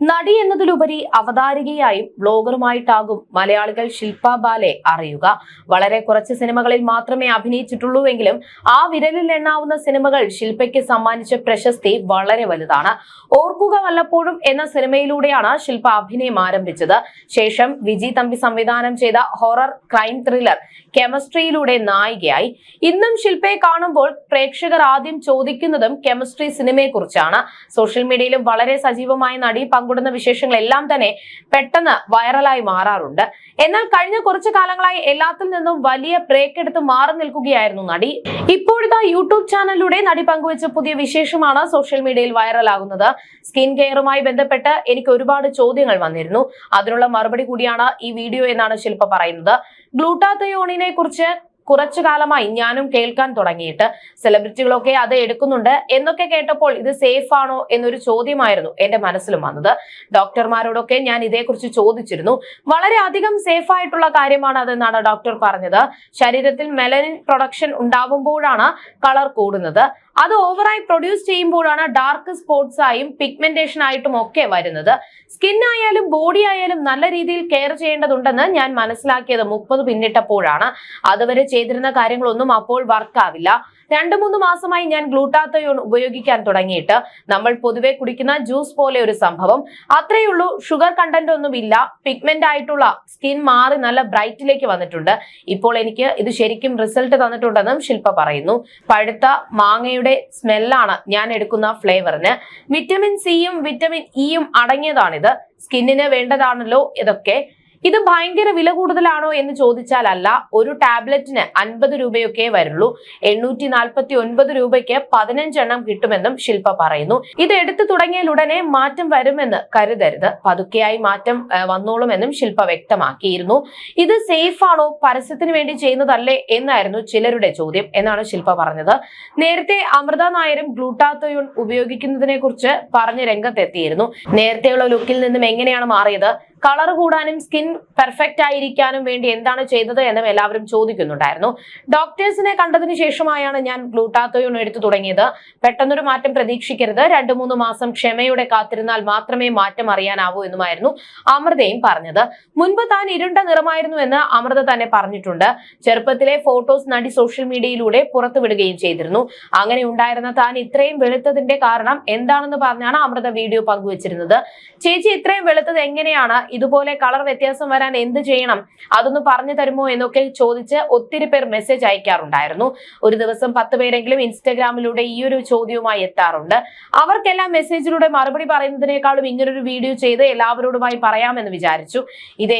നടി എന്നതിലുപരി അവതാരികയായും ബ്ലോഗറുമായിട്ടാകും മലയാളികൾ ശില്പ ബാലെ അറിയുക. വളരെ കുറച്ച് സിനിമകളിൽ മാത്രമേ അഭിനയിച്ചിട്ടുള്ളൂവെങ്കിലും ആ വിരലിൽ എണ്ണാവുന്ന സിനിമകൾ ശില്പയ്ക്ക് സമ്മാനിച്ച പ്രശസ്തി വളരെ വലുതാണ്. ഓർക്കുക വല്ലപ്പോഴും എന്ന സിനിമയിലൂടെയാണ് ശില്പ അഭിനയം ആരംഭിച്ചത്. ശേഷം വിജി തമ്പി സംവിധാനം ചെയ്ത ഹൊറർ ക്രൈം ത്രില്ലർ കെമിസ്ട്രിയിലൂടെ നായികയായി. ഇന്നും ശില്പയെ കാണുമ്പോൾ പ്രേക്ഷകർ ആദ്യം ചോദിക്കുന്നതും കെമിസ്ട്രി സിനിമയെക്കുറിച്ചാണ്. സോഷ്യൽ മീഡിയയിലും വളരെ സജീവമായ നടി പങ്കിടുന്ന വിശേഷങ്ങളെല്ലാം തന്നെ പെട്ടെന്ന് വൈറലായി മാറാറുണ്ട്. എന്നാൽ കഴിഞ്ഞ കുറച്ചു കാലങ്ങളായി എല്ലാത്തിൽ നിന്നും വലിയ ബ്രേക്ക് എടുത്ത് മാറി നിൽക്കുകയായിരുന്നു നടി. ഇപ്പോഴത്തെ യൂട്യൂബ് ചാനലിലൂടെ നടി പങ്കുവച്ച പുതിയ വിശേഷമാണ് സോഷ്യൽ മീഡിയയിൽ വൈറലാകുന്നത്. സ്കിൻ കെയറുമായി ബന്ധപ്പെട്ട് എനിക്ക് ഒരുപാട് ചോദ്യങ്ങൾ വന്നിരുന്നു. അതിനുള്ള മറുപടി കൂടിയാണ് ഈ വീഡിയോ എന്നാണ് ശില്പ പറയുന്നത്. ഗ്ലൂട്ടാത്തയോണിനെ കുറിച്ച് കുറച്ചു കാലമായി ഞാനും കേൾക്കാൻ തുടങ്ങിയിട്ട്. സെലിബ്രിറ്റികളൊക്കെ അത് എടുക്കുന്നുണ്ട്. എന്നൊക്കെ കേട്ടപ്പോൾ ഇത് സേഫ് ആണോ എന്നൊരു ചോദ്യമായിരുന്നു എന്റെ മനസ്സിലും വന്നത്. ഡോക്ടർമാരോടൊക്കെ ഞാൻ ഇതേക്കുറിച്ച് ചോദിച്ചിരുന്നു. വളരെ അധികം സേഫ് ആയിട്ടുള്ള കാര്യമാണ് അതെന്നാണ് ഡോക്ടർ പറഞ്ഞത്. ശരീരത്തിൽ മെലനിൻ പ്രൊഡക്ഷൻ ഉണ്ടാവുമ്പോഴാണ് കളർ കൂടുന്നത്. അത് ഓവറായി പ്രൊഡ്യൂസ് ചെയ്യുമ്പോഴാണ് ഡാർക്ക് സ്പോട്ട്സ് ആയും പിഗ്മെന്റേഷൻ ആയിട്ടും ഒക്കെ വരുന്നത്. സ്കിൻ ആയാലും ബോഡി ആയാലും നല്ല രീതിയിൽ കെയർ ചെയ്യേണ്ടതുണ്ടെന്ന് ഞാൻ മനസ്സിലാക്കിയത് മുപ്പത് പിന്നിട്ടപ്പോഴാണ്. അതുവരെ ചെയ്തിരുന്ന കാര്യങ്ങളൊന്നും അപ്പോൾ വർക്കാവില്ല രണ്ടു മൂന്ന് മാസമായി ഞാൻ ഗ്ലൂട്ടാത്തയോൺ ഉപയോഗിക്കാൻ തുടങ്ങിയിട്ട് നമ്മൾ പൊതുവെ കുടിക്കുന്ന ജ്യൂസ് പോലെ ഒരു സംഭവം. അത്രയേ ഉള്ളൂ ഷുഗർ കണ്ടന്റ് ഒന്നും ഇല്ല. പിഗ്മെന്റ് ആയിട്ടുള്ള സ്കിൻ മാറി നല്ല ബ്രൈറ്റിലേക്ക് വന്നിട്ടുണ്ട്. ഇപ്പോൾ എനിക്ക് ഇത് ശരിക്കും റിസൾട്ട് തന്നിട്ടുണ്ടെന്നും ശില്പ പറയുന്നു. പഴുത്ത മാങ്ങയുടെ സ്മെല്ലാണ് ഞാൻ എടുക്കുന്ന ഫ്ലേവറിന്. വിറ്റമിൻ സിയും വിറ്റമിൻ ഇയും അടങ്ങിയതാണിത്. സ്കിന്നിന് വേണ്ടതാണല്ലോ ഇതൊക്കെ. ഇത് ഭയങ്കര വില കൂടുതലാണോ എന്ന് ചോദിച്ചാൽ അല്ല ഒരു ടാബ്ലറ്റിന് അൻപത് രൂപയൊക്കെ വരുള്ളൂ. എണ്ണൂറ്റി നാൽപ്പത്തി ഒൻപത് രൂപയ്ക്ക് പതിനഞ്ചെണ്ണം കിട്ടുമെന്നും ശില്പ പറയുന്നു. ഇത് എടുത്തു തുടങ്ങിയാലുടനെ മാറ്റം വരുമെന്ന് കരുതരുത്. പതുക്കെയായി മാറ്റം വന്നോളുമെന്നും ശില്പ വ്യക്തമാക്കിയിരുന്നു. ഇത് സേഫ് ആണോ? പരസ്യത്തിന് വേണ്ടി ചെയ്യുന്നതല്ലേ എന്നായിരുന്നു ചിലരുടെ ചോദ്യം എന്നാണ് ശില്പ പറഞ്ഞത്. നേരത്തെ അമൃത നായരും ഗ്ലൂട്ടാത്തോയോൺ ഉപയോഗിക്കുന്നതിനെ കുറിച്ച് പറഞ്ഞ് രംഗത്തെത്തിയിരുന്നു. നേരത്തെയുള്ള ലുക്കിൽ നിന്നും എങ്ങനെയാണ് മാറിയത്? കളർ കൂടാനും സ്കിൻ പെർഫെക്റ്റ് ആയിരിക്കാനും വേണ്ടി എന്താണ് ചെയ്തത് എന്നും എല്ലാവരും ചോദിക്കുന്നുണ്ടായിരുന്നു. ഡോക്ടേഴ്സിനെ കണ്ടതിന് ശേഷമായാണ് ഞാൻ ഗ്ലൂട്ടാത്തോയോൺ എടുത്തു തുടങ്ങിയത്. പെട്ടെന്നൊരു മാറ്റം പ്രതീക്ഷിക്കരുത്. രണ്ടു മൂന്ന് മാസം ക്ഷമയോടെ കാത്തിരുന്നാൽ മാത്രമേ മാറ്റം അറിയാനാവൂ എന്നുമായിരുന്നു അമൃതയും പറഞ്ഞത്. മുൻപ് താൻ ഇരുണ്ട നിറമായിരുന്നു എന്ന് അമൃത തന്നെ പറഞ്ഞിട്ടുണ്ട്. ചെറുപ്പത്തിലെ ഫോട്ടോസ് നടി സോഷ്യൽ മീഡിയയിലൂടെ പുറത്തുവിടുകയും ചെയ്തിരുന്നു. അങ്ങനെ ഉണ്ടായിരുന്ന താൻ ഇത്രയും വെളുത്തതിന്റെ കാരണം എന്താണെന്ന് പറഞ്ഞാണ് അമൃത വീഡിയോ പങ്കുവച്ചിരുന്നത്. ചേച്ചി ഇത്രയും വെളുത്തത് എങ്ങനെയാണ്? ഇതുപോലെ കളർ വ്യത്യാസം വരാൻ എന്ത് ചെയ്യണം? അതൊന്ന് പറഞ്ഞു തരുമോ എന്നൊക്കെ ചോദിച്ച് ഒത്തിരി പേർ മെസ്സേജ് അയക്കാറുണ്ടായിരുന്നു. ഒരു ദിവസം പത്ത് പേരെങ്കിലും ഇൻസ്റ്റഗ്രാമിലൂടെ ഈ ഒരു ചോദ്യവുമായി എത്താറുണ്ട്. അവർക്കെല്ലാം മെസ്സേജിലൂടെ മറുപടി പറയുന്നതിനേക്കാളും ഇങ്ങനൊരു വീഡിയോ ചെയ്ത് എല്ലാവരോടുമായി പറയാമെന്ന് വിചാരിച്ചു. ഇത്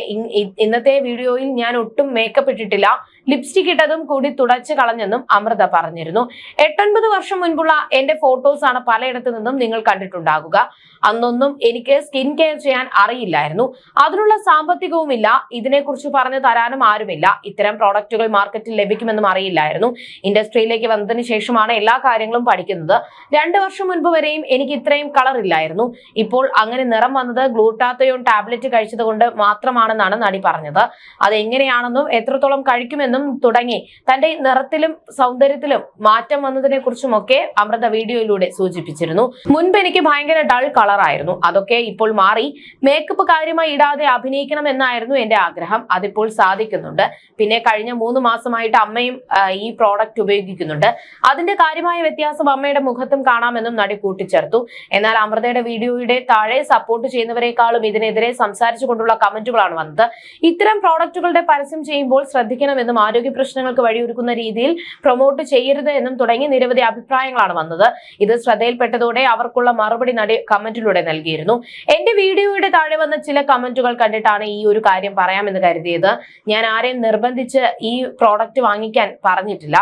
ഇന്നത്തെ വീഡിയോയിൽ ഞാൻ ഒട്ടും മേക്കപ്പ് ഇട്ടിട്ടില്ല. ലിപ്സ്റ്റിക് ഇട്ടതും കൂടി തുടച്ചു കളഞ്ഞെന്നും അമൃത പറഞ്ഞിരുന്നു. എട്ടൊൻപത് വർഷം മുൻപുള്ള എന്റെ ഫോട്ടോസ് ആണ് പലയിടത്തു നിന്നും നിങ്ങൾ കണ്ടിട്ടുണ്ടാകുക. അന്നൊന്നും എനിക്ക് സ്കിൻ കെയർ ചെയ്യാൻ അറിയില്ലായിരുന്നു. അതിനുള്ള സാമ്പത്തികവുമില്ല. ഇതിനെക്കുറിച്ച് പറഞ്ഞു തരാനും ആരുമില്ല. ഇത്തരം പ്രോഡക്റ്റുകൾ മാർക്കറ്റിൽ ലഭിക്കുമെന്നും അറിയില്ലായിരുന്നു. ഇൻഡസ്ട്രിയിലേക്ക് വന്നതിന് ശേഷമാണ് എല്ലാ കാര്യങ്ങളും പഠിക്കുന്നത്. രണ്ടു വർഷം മുൻപ് വരെയും എനിക്ക് ഇത്രയും കളർ ഇല്ലായിരുന്നു. ഇപ്പോൾ അങ്ങനെ നിറം വന്നത് ഗ്ലൂട്ടാത്തയോൺ ടാബ്ലറ്റ് കഴിച്ചത് കൊണ്ട് മാത്രമാണെന്നാണ് നടി പറഞ്ഞത്. അത് എങ്ങനെയാണെന്നും എത്രത്തോളം കഴിക്കുമെന്നും തുടങ്ങി. തന്റെ നിറത്തിലും സൗന്ദര്യത്തിലും മാറ്റം വന്നതിനെ കുറിച്ചുമൊക്കെ അമൃത വീഡിയോയിലൂടെ സൂചിപ്പിച്ചിരുന്നു. മുൻപ് എനിക്ക് ഭയങ്കര ഡൾ കളറായിരുന്നു. അതൊക്കെ ഇപ്പോൾ മാറി. മേക്കപ്പ് കാര്യമായി ഇടാതെ അഭിനയിക്കണം എന്നായിരുന്നു എന്റെ ആഗ്രഹം. അതിപ്പോൾ സാധിക്കുന്നുണ്ട്. പിന്നെ കഴിഞ്ഞ മൂന്ന് മാസമായിട്ട് അമ്മയും ഈ പ്രോഡക്റ്റ് ഉപയോഗിക്കുന്നുണ്ട്. അതിന്റെ കാര്യമായ വ്യത്യാസം അമ്മയുടെ മുഖത്തും കാണാമെന്നും നടി കൂട്ടിച്ചേർത്തു. എന്നാൽ അമൃതയുടെ വീഡിയോയുടെ താഴെ സപ്പോർട്ട് ചെയ്യുന്നവരെക്കാളും ഇതിനെതിരെ സംസാരിച്ചുകൊണ്ടുള്ള കമന്റുകളാണ് വന്നത്. ഇത്തരം പ്രോഡക്റ്റുകളുടെ പരസ്യം ചെയ്യുമ്പോൾ ശ്രദ്ധിക്കണമെന്നും ആരോഗ്യ പ്രശ്നങ്ങൾക്ക് വഴിയൊരുക്കുന്ന രീതിയിൽ പ്രൊമോട്ട് ചെയ്യരുത് എന്നും തുടങ്ങി നിരവധി അഭിപ്രായങ്ങളാണ് വന്നത്. ഇത് ശ്രദ്ധയിൽപ്പെട്ടതോടെ അവർക്കുള്ള മറുപടി നടി കമന്റിലൂടെ നൽകിയിരുന്നു. എന്റെ വീഡിയോയുടെ താഴെ വന്ന ചില കമന്റുകൾ കണ്ടിട്ടാണ് ഈ ഒരു കാര്യം പറയാമെന്ന് കരുതിയത്. ഞാൻ ആരെയും നിർബന്ധിച്ച് ഈ പ്രോഡക്റ്റ് വാങ്ങിക്കാൻ പറഞ്ഞിട്ടില്ല.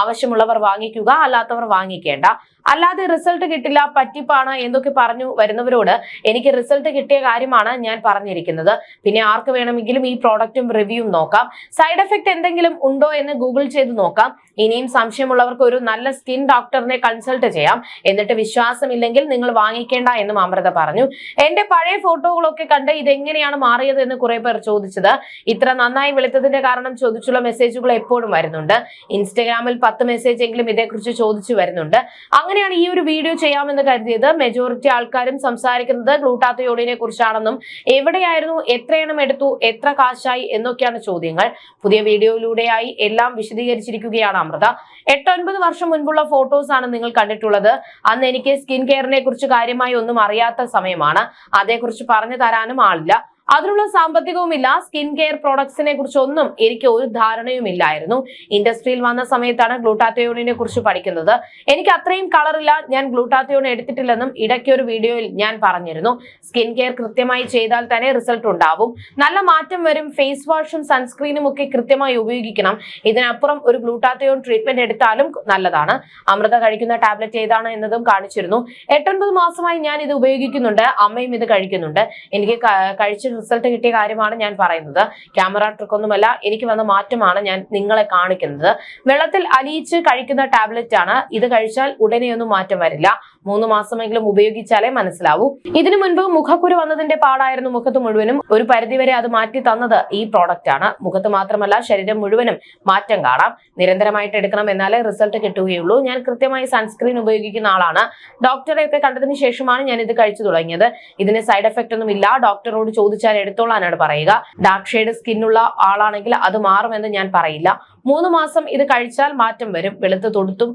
ആവശ്യമുള്ളവർ വാങ്ങിക്കുക അല്ലാത്തവർ വാങ്ങിക്കേണ്ട. അല്ലാതെ റിസൾട്ട് കിട്ടില്ല പറ്റിപ്പാണ് എന്നൊക്കെ പറഞ്ഞു വരുന്നവരോട് എനിക്ക് റിസൾട്ട് കിട്ടിയ കാര്യമാണ് ഞാൻ പറഞ്ഞിരിക്കുന്നത്. പിന്നെ ആർക്ക് വേണമെങ്കിലും ഈ പ്രോഡക്റ്റും റിവ്യൂവും നോക്കാം. സൈഡ് എഫക്ട് എന്തെങ്കിലും ഉണ്ടോ എന്ന് ഗൂഗിൾ ചെയ്ത് നോക്കാം. ഇനിയും സംശയമുള്ളവർക്ക് ഒരു നല്ല സ്കിൻ ഡോക്ടറിനെ കൺസൾട്ട് ചെയ്യാം. എന്നിട്ട് വിശ്വാസമില്ലെങ്കിൽ നിങ്ങൾ വാങ്ങിക്കേണ്ട എന്നും അമൃത പറഞ്ഞു. എന്റെ പഴയ ഫോട്ടോകളൊക്കെ കണ്ട് ഇതെങ്ങനെയാണ് മാറിയത് എന്ന് കുറെ പേർ ചോദിച്ചത്. ഇത്ര നന്നായി വെളുത്തതിന്റെ കാരണം ചോദിച്ചുള്ള മെസ്സേജുകൾ എപ്പോഴും വരുന്നുണ്ട്. ഇൻസ്റ്റഗ്രാമിൽ പത്ത് മെസ്സേജ് എങ്കിലും ഇതേക്കുറിച്ച് ചോദിച്ചു വരുന്നുണ്ട്. അങ്ങനെ അങ്ങനെയാണ് ഈ ഒരു വീഡിയോ ചെയ്യാമെന്ന് കരുതിയത്? മെജോറിറ്റി ആൾക്കാരും സംസാരിക്കുന്നത് ഗ്ലൂട്ടാത്തയോഡിനെ കുറിച്ചാണെന്നും എവിടെയായിരുന്നു എത്രയെണ്ണം എടുത്തു എത്ര കാശായി എന്നൊക്കെയാണ് ചോദ്യങ്ങൾ. പുതിയ വീഡിയോയിലൂടെയായി എല്ലാം വിശദീകരിച്ചിരിക്കുകയാണ് അമൃത. എട്ടൊൻപത് വർഷം മുൻപുള്ള ഫോട്ടോസ് ആണ് നിങ്ങൾ കണ്ടിട്ടുള്ളത്. അന്ന് എനിക്ക് സ്കിൻ കെയറിനെ കുറിച്ച് കാര്യമായി ഒന്നും അറിയാത്ത സമയമാണ്. അതേക്കുറിച്ച് പറഞ്ഞു തരാനും ആളില്ല. അതിനുള്ള സാമ്പത്തികവുമില്ല. സ്കിൻ കെയർ പ്രോഡക്ട്സിനെ കുറിച്ചൊന്നും എനിക്ക് ഒരു ധാരണയുമില്ലായിരുന്നു. ഇൻഡസ്ട്രിയിൽ വന്ന സമയത്താണ് ഗ്ലൂട്ടാത്തയോണിനെ കുറിച്ച് പഠിക്കുന്നത്. എനിക്ക് അത്രയും കളറില്ല. ഞാൻ ഗ്ലൂട്ടാത്തയോൺ എടുത്തിട്ടില്ലെന്നും ഇടയ്ക്ക് ഒരു വീഡിയോയിൽ ഞാൻ പറഞ്ഞിരുന്നു. സ്കിൻ കെയർ കൃത്യമായി ചെയ്താൽ തന്നെ റിസൾട്ട് ഉണ്ടാവും. നല്ല മാറ്റം വരും. ഫേസ് വാഷും സൺസ്ക്രീനും ഒക്കെ കൃത്യമായി ഉപയോഗിക്കണം. ഇതിനപ്പുറം ഒരു ഗ്ലൂട്ടാത്തയോൺ ട്രീറ്റ്മെന്റ് എടുത്താലും നല്ലതാണ്. അമൃത കഴിക്കുന്ന ടാബ്ലറ്റ് ഏതാണ് എന്നതും കാണിച്ചിരുന്നു. എട്ടൊൻപത് മാസമായി ഞാൻ ഇത് ഉപയോഗിക്കുന്നുണ്ട്. അമ്മയും ഇത് കഴിക്കുന്നുണ്ട്. എനിക്ക് ക- കഴിച്ച് റിസൾട്ട് കിട്ടിയ കാര്യമാണ് ഞാൻ പറയുന്നത്. ക്യാമറ ട്രിക്കൊന്നുമല്ല എനിക്ക് വന്ന മാറ്റമാണ് ഞാൻ നിങ്ങളെ കാണിക്കുന്നത്. വെള്ളത്തിൽ അലിയിച്ച് കഴിക്കുന്ന ടാബ്ലറ്റ് ആണ്. ഇത് കഴിച്ചാൽ ഉടനെയൊന്നും മാറ്റം വരില്ല. മൂന്ന് മാസമെങ്കിലും ഉപയോഗിച്ചാലേ മനസ്സിലാവൂ. ഇതിനു മുൻപ് മുഖക്കുരു വന്നതിന്റെ പാടായിരുന്നു മുഖത്ത് മുഴുവനും. ഒരു പരിധിവരെ അത് മാറ്റി തന്നത് ഈ പ്രോഡക്റ്റ് ആണ്. മുഖത്ത് മാത്രമല്ല ശരീരം മുഴുവനും മാറ്റം കാണാം. നിരന്തരമായിട്ട് എടുക്കണം എന്നാലേ റിസൾട്ട് കിട്ടുകയുള്ളൂ. ഞാൻ കൃത്യമായി സൺസ്ക്രീൻ ഉപയോഗിക്കുന്ന ആളാണ്. ഡോക്ടറെ ഒക്കെ കണ്ടതിന് ശേഷമാണ് ഞാൻ ഇത് കഴിച്ചു തുടങ്ങിയത്. ഇതിന് സൈഡ് എഫക്റ്റ് ഒന്നും ഇല്ല. ഡോക്ടറോട് ചോദിച്ചാൽ എടുത്തോളാനാണ് പറയുക. ഡാർക്ക് ഷെയ്ഡ് സ്കിന്നുള്ള ആളാണെങ്കിൽ അത് മാറുമെന്ന് ഞാൻ പറയില്ല. മൂന്ന് മാസം ഇത് കഴിച്ചാൽ മാറ്റം വരും. വെളുത്ത് തൊടുത്തും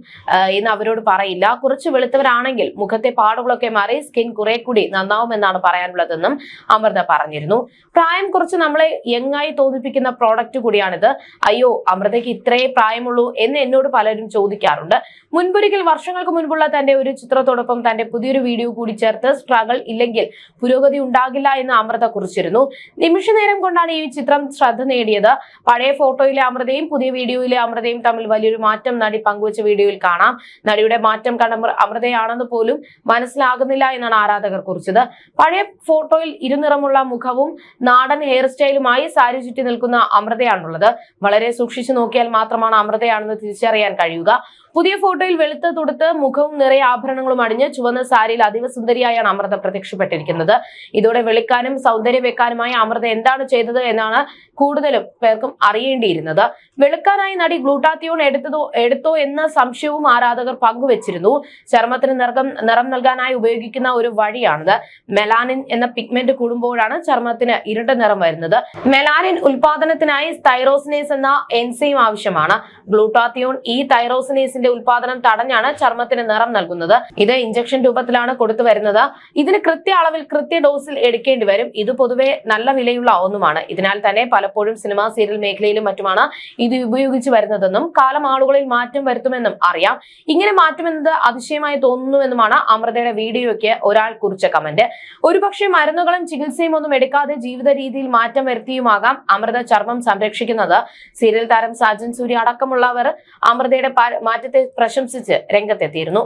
എന്ന് അവരോട് പറയില്ല. കുറച്ച് വെളുത്തവരാണെങ്കിൽ മുഖത്തെ പാടുകളൊക്കെ മാറി സ്കിൻ കുറെ കൂടി നന്നാവുമെന്നാണ് പറയാനുള്ളതെന്നും അമൃത പറഞ്ഞിരുന്നു. പ്രായം കുറച്ച് നമ്മളെ യങ്ങായി തോന്നിപ്പിക്കുന്ന പ്രോഡക്റ്റ് കൂടിയാണിത്. അയ്യോ അമൃതയ്ക്ക് ഇത്രേ പ്രായമുള്ളൂ എന്ന് എന്നോട് പലരും ചോദിക്കാറുണ്ട്. മുൻപൊരിക്കൽ വർഷങ്ങൾക്ക് മുൻപുള്ള തന്റെ ഒരു ചിത്രത്തോടൊപ്പം തന്റെ പുതിയൊരു വീഡിയോ കൂടി ചേർത്ത് സ്ട്രഗിൾ ഇല്ലെങ്കിൽ പുരോഗതി ഉണ്ടാകില്ല എന്ന് അമൃത കുറിച്ചിരുന്നു. നിമിഷ നേരം കൊണ്ടാണ് ഈ ചിത്രം ശ്രദ്ധ നേടിയത്. പഴയ ഫോട്ടോയിലെ അമൃതയും പുതിയ വീഡിയോയിലെ അമൃതയും തമ്മിൽ വലിയൊരു മാറ്റം നടി പങ്കുവച്ച വീഡിയോയിൽ കാണാം. നടിയുടെ മാറ്റം കണ്ട അമൃ- അമൃതയാണെന്ന് പോലും മനസ്സിലാകുന്നില്ല എന്നാണ് ആരാധകർ കുറിച്ചത്. പഴയ ഫോട്ടോയിൽ ഇരുനിറമുള്ള മുഖവും നാടൻ ഹെയർ സ്റ്റൈലുമായി സാരി ചുറ്റി നിൽക്കുന്ന അമൃതയാണുള്ളത്. വളരെ സൂക്ഷിച്ചു നോക്കിയാൽ മാത്രമാണ് അമൃതയാണെന്ന് തിരിച്ചറിയാൻ കഴിയുക. പുതിയ ഫോട്ടോയിൽ വെളുത്ത് തുടുത്ത് മുഖവും നിറയെ ആഭരണങ്ങളും അണിഞ്ഞ് ചുവന്ന സാരിയിൽ അതീവ സുന്ദരിയായാണ് അമൃത പ്രത്യക്ഷപ്പെട്ടിരിക്കുന്നത്. ഇതോടെ വെളുക്കാനും സൗന്ദര്യം വെക്കാനുമായി അമൃത എന്താണ് ചെയ്തത് എന്നാണ് കൂടുതലും പേർക്കും അറിയേണ്ടിയിരുന്നത്. വെളുക്കാനായി നടി ഗ്ലൂട്ടാത്തിയോൺ എടുത്തതോ എടുത്തോ എന്ന സംശയവും ആരാധകർ പങ്കുവച്ചിരുന്നു. ചർമ്മത്തിന് നിറം നിറം നൽകാനായി ഉപയോഗിക്കുന്ന ഒരു വഴിയാണിത്. മെലാനിൻ എന്ന പിഗ്മെന്റ് കൂടുമ്പോഴാണ് ചർമ്മത്തിന് ഇരുണ്ട നിറം വരുന്നത്. മെലാനിൻ ഉൽപാദനത്തിനായി തൈറോസിനേസ് എന്ന എൻസൈം ആവശ്യമാണ്. ഗ്ലൂട്ടാത്തിയോൺ ഈ തൈറോസിനേസിന്റെ ഉൽപാദനം തടഞ്ഞാണ് ചർമ്മത്തിന് നിറം നൽകുന്നത്. ഇത് ഇഞ്ചക്ഷൻ രൂപത്തിലാണ് കൊടുത്തു വരുന്നത്. ഇതിന് കൃത്യ അളവിൽ കൃത്യ ഡോസിൽ എടുക്കേണ്ടി വരും. ഇത് പൊതുവെ നല്ല വിലയുള്ള ഒന്നുമാണ്. ഇതിനാൽ തന്നെ പലപ്പോഴും സിനിമാ സീരിയൽ മേഖലയിലും മറ്റുമാണ് ഇത് ഉപയോഗിച്ചു വരുന്നതെന്നും കാലം ആളുകളിൽ മാറ്റം വരുത്തുമെന്നും അറിയാം. ഇങ്ങനെ മാറ്റമെന്നത് അതിശയമായി തോന്നുന്നുവെന്നുമാണ് അമൃതയുടെ വീഡിയോയ്ക്ക് ഒരാൾ കുറിച്ച കമന്റ്. ഒരുപക്ഷെ മരുന്നുകളും ചികിത്സയും ഒന്നും എടുക്കാതെ ജീവിത രീതിയിൽ മാറ്റം വരുത്തിയുമാകാം അമൃത ചർമ്മം സംരക്ഷിക്കുന്നത്. സീരിയൽ താരം സാജൻ സൂര്യ അടക്കമുള്ളവർ അമൃതയുടെ പ- മാറ്റത്തെ പ്രശംസിച്ച് രംഗത്തെത്തിയിരുന്നു